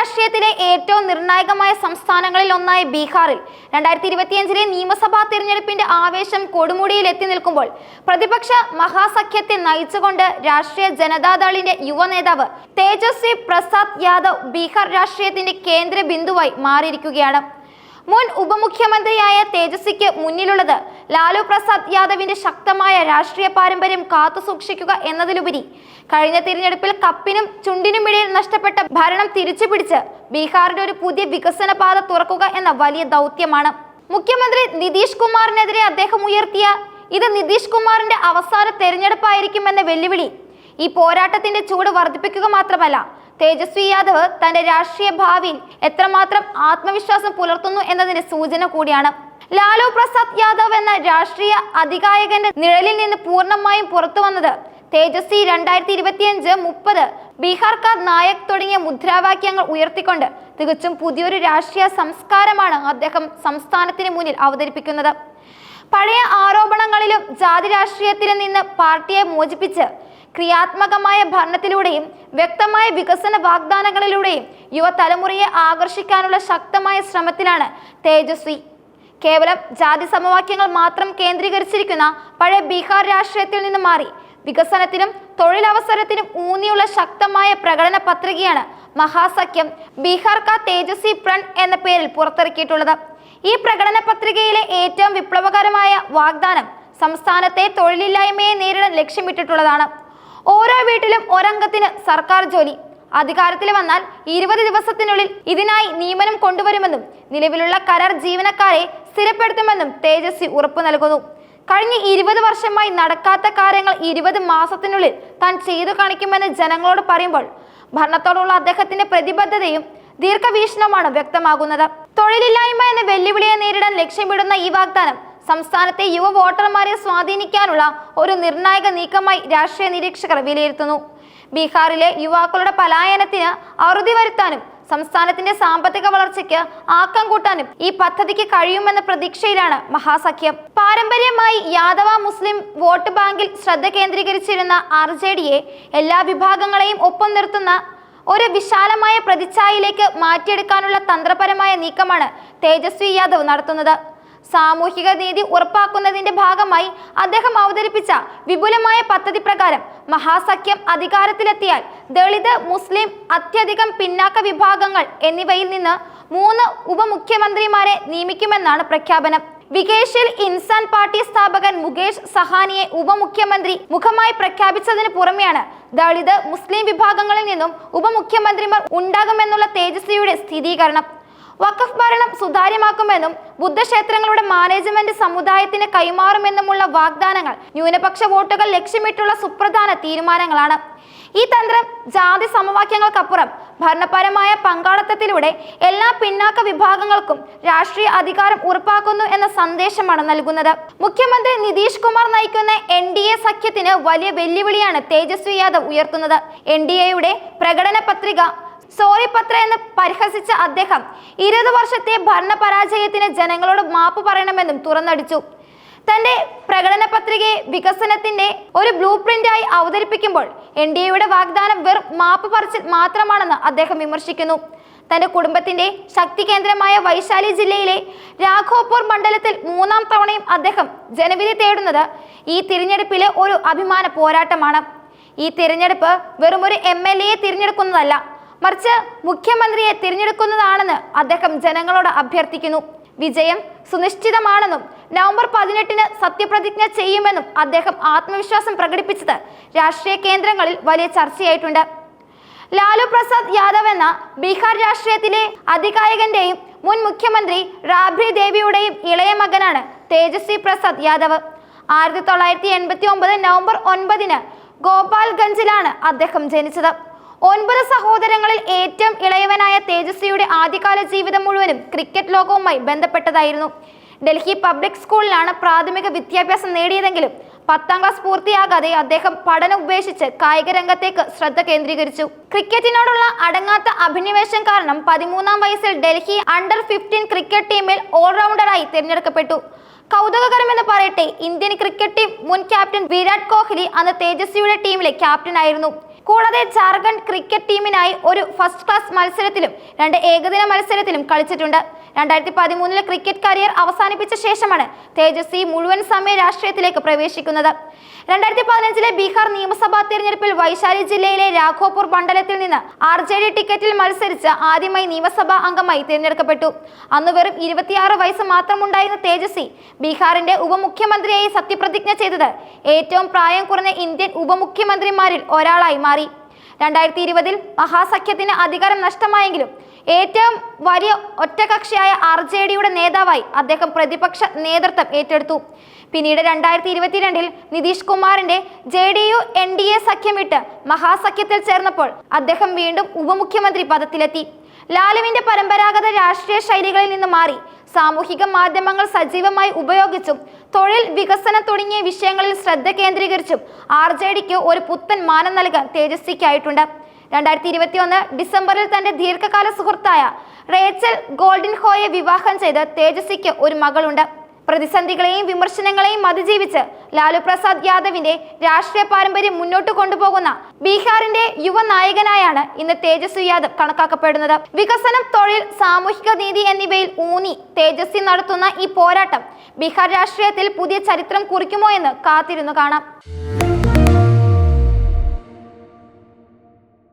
രാഷ്ട്രീയത്തിലെ ഏറ്റവും നിർണായകമായ സംസ്ഥാനങ്ങളിൽ ഒന്നായ ബീഹാറിൽ. രണ്ടായിരത്തി ഇരുപത്തിയഞ്ചിലെ നിയമസഭാ തിരഞ്ഞെടുപ്പിന്റെ ആവേശം കൊടുമുടിയിൽ എത്തി നിൽക്കുമ്പോൾ പ്രതിപക്ഷ മഹാസഖ്യത്തെ നയിച്ചുകൊണ്ട് രാഷ്ട്രീയ ജനതാദളിന്റെ യുവ നേതാവ് തേജസ്വി പ്രസാദ് യാദവ് ബീഹാർ രാഷ്ട്രീയത്തിന്റെ കേന്ദ്ര ബിന്ദുവായി മാറിയിരിക്കുകയാണ്. മുൻ ഉപമുഖ്യമന്ത്രിയായ തേജസ്വിക്ക് മുന്നിലുള്ളത് ലാലു പ്രസാദ് യാദവിന്റെ ശക്തമായ രാഷ്ട്രീയ പാരമ്പര്യം കാത്തുസൂക്ഷിക്കുക എന്നതിലുപരി കഴിഞ്ഞ തിരഞ്ഞെടുപ്പിൽ കപ്പിനും ചുണ്ടിനും ഇടയിൽ നഷ്ടപ്പെട്ട ഭരണം തിരിച്ചുപിടിച്ച് ബീഹാറിന്റെ ഒരു പുതിയ വികസന പാത തുറക്കുക എന്ന വലിയ ദൗത്യമാണ്. മുഖ്യമന്ത്രി നിതീഷ് കുമാറിനെതിരെ അദ്ദേഹം ഉയർത്തിയ ഇത് നിതീഷ് കുമാറിന്റെ അവസാന തെരഞ്ഞെടുപ്പായിരിക്കുമെന്ന വെല്ലുവിളി ഈ പോരാട്ടത്തിന്റെ ചൂട് വർദ്ധിപ്പിക്കുക മാത്രമല്ല തേജസ്വി യാദവ് തന്റെ രാഷ്ട്രീയ ഭാവിയിൽ എത്രമാത്രം ആത്മവിശ്വാസം പുലർത്തുന്നു എന്നതിന്റെ സൂചന കൂടിയാണ്. ലാലു പ്രസാദ് യാദവ് എന്ന രാഷ്ട്രീയ അധികായകന്റെ നിഴലിൽ നിന്ന് പൂർണമായും പുറത്തു വന്നത് തേജസ്വി രണ്ടായിരത്തി ഇരുപത്തിയഞ്ച് മുപ്പത് ബീഹാർ കാ നായക് തുടങ്ങിയ മുദ്രാവാക്യങ്ങൾ ഉയർത്തിക്കൊണ്ട് തികച്ചും പുതിയൊരു രാഷ്ട്രീയ സംസ്കാരമാണ് അദ്ദേഹം സംസ്ഥാനത്തിന് മുന്നിൽ അവതരിപ്പിക്കുന്നത്. പഴയ ആരോപണങ്ങളിലും ജാതി രാഷ്ട്രീയത്തിലും നിന്ന് പാർട്ടിയെ മോചിപ്പിച്ച് ക്രിയാത്മകമായ ഭരണത്തിലൂടെയും വ്യക്തമായ വികസന വാഗ്ദാനങ്ങളിലൂടെയും യുവതലമുറയെ ആകർഷിക്കാനുള്ള ശക്തമായ ശ്രമത്തിലാണ് തേജസ്വി. കേവലം ജാതി സമവാക്യങ്ങൾ മാത്രം കേന്ദ്രീകരിച്ചിരിക്കുന്ന പഴയ ബീഹാർ രാഷ്ട്രീയത്തിൽ നിന്ന് മാറി വികസനത്തിനും തൊഴിലവസരത്തിനും ഊന്നിയുള്ള ശക്തമായ പ്രകടന പത്രികയാണ് മഹാസഖ്യം ബീഹാർ കാ തേജസ്വി പ്രൺ എന്ന പേരിൽ പുറത്തിറക്കിയിട്ടുള്ളത്. ഈ പ്രകടന പത്രികയിലെ ഏറ്റവും വിപ്ലവകരമായ വാഗ്ദാനം സംസ്ഥാനത്തെ തൊഴിലില്ലായ്മയെ നേരിടാൻ ലക്ഷ്യമിട്ടിട്ടുള്ളതാണ്. ഓരോ വീട്ടിലും ഒരംഗത്തിന് സർക്കാർ ജോലി. അധികാരത്തിൽ വന്നാൽ ഇരുപത് ദിവസത്തിനുള്ളിൽ ഇതിനായി നിയമനം കൊണ്ടുവരുമെന്നും നിലവിലുള്ള കരാർ ജീവനക്കാരെ സ്ഥിരപ്പെടുത്തുമെന്നും തേജസ്വി ഉറപ്പു നൽകുന്നു. കഴിഞ്ഞ ഇരുപത് വർഷമായി നടക്കാത്ത കാര്യങ്ങൾ ഇരുപത് മാസത്തിനുള്ളിൽ താൻ ചെയ്തു കാണിക്കുമെന്ന് ജനങ്ങളോട് പറയുമ്പോൾ ഭരണത്തോടുള്ള അദ്ദേഹത്തിന്റെ പ്രതിബദ്ധതയും ദീർഘവീക്ഷണമാണ് വ്യക്തമാകുന്നത്. തൊഴിലില്ലായ്മ എന്ന വെല്ലുവിളിയെ നേരിടാൻ ലക്ഷ്യമിടുന്ന ഈ വാഗ്ദാനം സംസ്ഥാനത്തെ യുവ വോട്ടർമാരെ സ്വാധീനിക്കാനുള്ള ഒരു നിർണായക നീക്കമായി രാഷ്ട്രീയ നിരീക്ഷകർ വിലയിരുത്തുന്നു. ബീഹാറിലെ യുവാക്കളുടെ പലായനത്തിന് അറുതി വരുത്താനും സംസ്ഥാനത്തിന്റെ സാമ്പത്തിക വളർച്ചയ്ക്ക് ആക്കം കൂട്ടാനും ഈ പദ്ധതിക്ക് കഴിയുമെന്ന പ്രതീക്ഷയിലാണ് മഹാസഖ്യം. പാരമ്പര്യമായി യാദവ മുസ്ലിം വോട്ട് ബാങ്കിൽ ശ്രദ്ധ കേന്ദ്രീകരിച്ചിരുന്ന ആർ ജെ ഡിയെ എല്ലാ വിഭാഗങ്ങളെയും ഒപ്പം നിർത്തുന്ന ഒരു വിശാലമായ പ്രതിച്ഛായയിലേക്ക് മാറ്റിയെടുക്കാനുള്ള തന്ത്രപരമായ നീക്കമാണ് തേജസ്വി യാദവ് നടത്തുന്നത്. സാമൂഹിക നീതി ഉറപ്പാക്കുന്നതിന്റെ ഭാഗമായി അദ്ദേഹം അവതരിപ്പിച്ച വിപുലമായ പദ്ധതി പ്രകാരം മഹാസഖ്യം അധികാരത്തിലെത്തിയാൽ ദളിത് മുസ്ലിം അത്യധികം പിന്നാക്ക വിഭാഗങ്ങൾ എന്നിവയിൽ നിന്ന് മൂന്ന് ഉപമുഖ്യമന്ത്രിമാരെ നിയമിക്കുമെന്നാണ് പ്രഖ്യാപനം. വികേഷിൽ ഇൻസാൻ പാർട്ടി സ്ഥാപകൻ മുകേഷ് സഹാനിയെ ഉപമുഖ്യമന്ത്രി മുഖമായി പ്രഖ്യാപിച്ചതിന് പുറമെയാണ് ദളിത് മുസ്ലിം വിഭാഗങ്ങളിൽ നിന്നും ഉപമുഖ്യമന്ത്രിമാർ ഉണ്ടാകുമെന്നുള്ള തേജസ്വിയുടെ സ്ഥിരീകരണം. വഖഫ് ഭരണം സുതാര്യമാക്കുമെന്നും ബുദ്ധക്ഷേത്രങ്ങളുടെ മാനേജ്മെന്റ് സമുദായത്തിന് കൈമാറുമെന്നുമുള്ള വാഗ്ദാനങ്ങൾ ന്യൂനപക്ഷ വോട്ടുകൾ ലക്ഷ്യമിട്ടുള്ള സുപ്രധാന തീരുമാനങ്ങളാണ്. ഈ തന്ത്രം ജാതി സമവാക്യങ്ങൾക്കപ്പുറം ഭരണപരമായ പങ്കാളിത്തത്തിലൂടെ എല്ലാ പിന്നാക്ക വിഭാഗങ്ങൾക്കും രാഷ്ട്രീയ അധികാരം ഉറപ്പാക്കുന്നു എന്ന സന്ദേശമാണ് നൽകുന്നത്. മുഖ്യമന്ത്രി നിതീഷ് കുമാർ നയിക്കുന്ന എൻ ഡി എ സഖ്യത്തിന് വലിയ വെല്ലുവിളിയാണ് തേജസ്വി യാദവ് ഉയർത്തുന്നത്. എൻ ഡി എയുടെ പ്രകടന പത്രിക സോറി പത്ര എന്ന് പരിഹസിച്ച അദ്ദേഹം ഇരുപത് വർഷത്തെ ഭരണ പരാജയത്തിന് ജനങ്ങളോട് മാപ്പ് പറയണമെന്നും തുറന്നടിച്ചു. തന്റെ പ്രകടന പത്രികയെ വികസനത്തിന്റെ ഒരു ബ്ലൂ പ്രിന്റായി അവതരിപ്പിക്കുമ്പോൾ എൻ ഡി എയുടെ വാഗ്ദാനം വെറും മാപ്പ് പറച്ചിൽ മാത്രമാണെന്ന് അദ്ദേഹം വിമർശിക്കുന്നു. തന്റെ കുടുംബത്തിന്റെ ശക്തി കേന്ദ്രമായ വൈശാലി ജില്ലയിലെ രാഘോപൂർ മണ്ഡലത്തിൽ മൂന്നാം തവണയും അദ്ദേഹം ജനവിധി തേടുന്നത് ഈ തിരഞ്ഞെടുപ്പിലെ ഒരു അഭിമാന പോരാട്ടമാണ്. ഈ തിരഞ്ഞെടുപ്പ് വെറും ഒരു എം എൽ എയെ തിരഞ്ഞെടുക്കുന്നതല്ല മറിച്ച് മുഖ്യമന്ത്രിയെ തിരഞ്ഞെടുക്കുന്നതാണെന്ന് അദ്ദേഹം ജനങ്ങളോട് അഭ്യർത്ഥിക്കുന്നു. വിജയം സുനിശ്ചിതമാണെന്നും നവംബർ പതിനെട്ടിന് സത്യപ്രതിജ്ഞ ചെയ്യുമെന്നും അദ്ദേഹം ആത്മവിശ്വാസം പ്രകടിപ്പിച്ചത് രാഷ്ട്രീയ കേന്ദ്രങ്ങളിൽ വലിയ ചർച്ചയായിട്ടുണ്ട്. ലാലു പ്രസാദ് യാദവ് എന്ന ബീഹാർ രാഷ്ട്രീയത്തിലെ അധികായകന്റെയും മുൻ മുഖ്യമന്ത്രി റാബ്രി ദേവിയുടെയും ഇളയ മകനാണ് തേജസ്വി പ്രസാദ് യാദവ്. ആയിരത്തി തൊള്ളായിരത്തി എൺപത്തി ഒമ്പത് നവംബർ ഒൻപതിന് ഗോപാൽഗഞ്ചിലാണ് അദ്ദേഹം ജനിച്ചത്. ഒൻപത് സഹോദരങ്ങളിൽ ഏറ്റവും ഇളയവനായ തേജസ്വിയുടെ ആദ്യകാല ജീവിതം മുഴുവനും ക്രിക്കറ്റ് ലോകവുമായി ബന്ധപ്പെട്ടതായിരുന്നു. ഡൽഹി പബ്ലിക് സ്കൂളിലാണ് പ്രാഥമിക വിദ്യാഭ്യാസം നേടിയതെങ്കിലും പത്താം ക്ലാസ് പൂർത്തിയാകാതെ അദ്ദേഹം പഠനം ഉപേക്ഷിച്ച് കായിക രംഗത്തേക്ക് ശ്രദ്ധ കേന്ദ്രീകരിച്ചു. ക്രിക്കറ്റിനോടുള്ള അടങ്ങാത്ത അഭിനിവേശം കാരണം പതിമൂന്നാം വയസ്സിൽ ഡൽഹി അണ്ടർ ഫിഫ്റ്റീൻ ക്രിക്കറ്റ് ടീമിൽ ഓൾറൗണ്ടറായി തിരഞ്ഞെടുക്കപ്പെട്ടു. കൗതുകകരമെന്ന് പറയട്ടെ ഇന്ത്യൻ ക്രിക്കറ്റ് ടീം മുൻ ക്യാപ്റ്റൻ വിരാട് കോഹ്ലി അന്ന് തേജസ്വിയുടെ ടീമിലെ ക്യാപ്റ്റൻ ആയിരുന്നു കൂടാതെ ജാർഖണ്ഡ് ക്രിക്കറ്റ് ടീമിനായി ഒരു ഫസ്റ്റ് ക്ലാസ് മത്സരത്തിലും രണ്ട് ഏകദിന മത്സരത്തിലും കളിച്ചിട്ടുണ്ട്. രണ്ടായിരത്തി പതിമൂന്നിലെ ക്രിക്കറ്റ് കരിയർ അവസാനിപ്പിച്ച ശേഷമാണ് തേജസ്വി മുഴുവൻ സമയ രാഷ്ട്രീയത്തിലേക്ക് പ്രവേശിക്കുന്നത്. രണ്ടായിരത്തി പതിനഞ്ചിലെ ബീഹാർ നിയമസഭാ തിരഞ്ഞെടുപ്പിൽ വൈശാലി ജില്ലയിലെ രാഘോപൂർ മണ്ഡലത്തിൽ നിന്ന് ആർ ജെ ഡി ടിക്കറ്റിൽ മത്സരിച്ച് ആദ്യമായി നിയമസഭാ അംഗമായി തിരഞ്ഞെടുക്കപ്പെട്ടു. അന്ന് വെറും ഇരുപത്തിയാറ് വയസ്സ് മാത്രമുണ്ടായിരുന്ന തേജസ്വി ബീഹാറിന്റെ ഉപമുഖ്യമന്ത്രിയായി സത്യപ്രതിജ്ഞ ചെയ്തത് ഏറ്റവും പ്രായം കുറഞ്ഞ ഇന്ത്യൻ ഉപമുഖ്യമന്ത്രിമാരിൽ ഒരാളായി മാറി. രണ്ടായിരത്തി ഇരുപതിൽ മഹാസഖ്യത്തിന് അധികാരം നഷ്ടമായെങ്കിലും ഏറ്റവും വലിയ ഒറ്റകക്ഷിയായ ആർ ജെ ഡിയുടെ നേതാവായി അദ്ദേഹം പ്രതിപക്ഷ നേതൃത്വം ഏറ്റെടുത്തു. പിന്നീട് രണ്ടായിരത്തി ഇരുപത്തിരണ്ടിൽ നിതീഷ് കുമാറിന്റെ J D U N D A സഖ്യം വിട്ട് മഹാസഖ്യത്തിൽ ചേർന്നപ്പോൾ അദ്ദേഹം വീണ്ടും ഉപമുഖ്യമന്ത്രി പദത്തിലെത്തി. ലാലുവിന്റെ പരമ്പരാഗത രാഷ്ട്രീയ ശൈലികളിൽ നിന്ന് മാറി സാമൂഹിക മാധ്യമങ്ങൾ സജീവമായി ഉപയോഗിച്ചും തൊഴിൽ വികസനം തുടങ്ങിയ വിഷയങ്ങളിൽ ശ്രദ്ധ കേന്ദ്രീകരിച്ചും ആർ ജെ ഡിക്ക് ഒരു പുത്തൻ മാനം നൽകാൻ തേജസ്വിക്കായിട്ടുണ്ട്. രണ്ടായിരത്തി ഇരുപത്തി ഒന്ന് ഡിസംബറിൽ തന്റെ ദീർഘകാല സുഹൃത്തായ റേച്ചൽ ഗോൾഡിൻ ഹോയെ വിവാഹം ചെയ്ത് തേജസ്വിക്ക് ഒരു മകളുണ്ട്. പ്രതിസന്ധികളെയും വിമർശനങ്ങളെയും അതിജീവിച്ച് ലാലു പ്രസാദ് യാദവിന്റെ രാഷ്ട്രീയ പാരമ്പര്യം മുന്നോട്ട് കൊണ്ടുപോകുന്ന ബീഹാറിന്റെ യുവനായകനായാണ് ഇന്ന് തേജസ്വി യാദവ് കണക്കാക്കപ്പെടുന്നത്. വികസനം തൊഴിൽ സാമൂഹിക നീതി എന്നിവയിൽ ഊന്നി തേജസ്വി നടത്തുന്ന ഈ പോരാട്ടം ബീഹാർ രാഷ്ട്രീയത്തിൽ പുതിയ ചരിത്രം കുറിക്കുമോ എന്ന് കാത്തിരുന്നു കാണാം.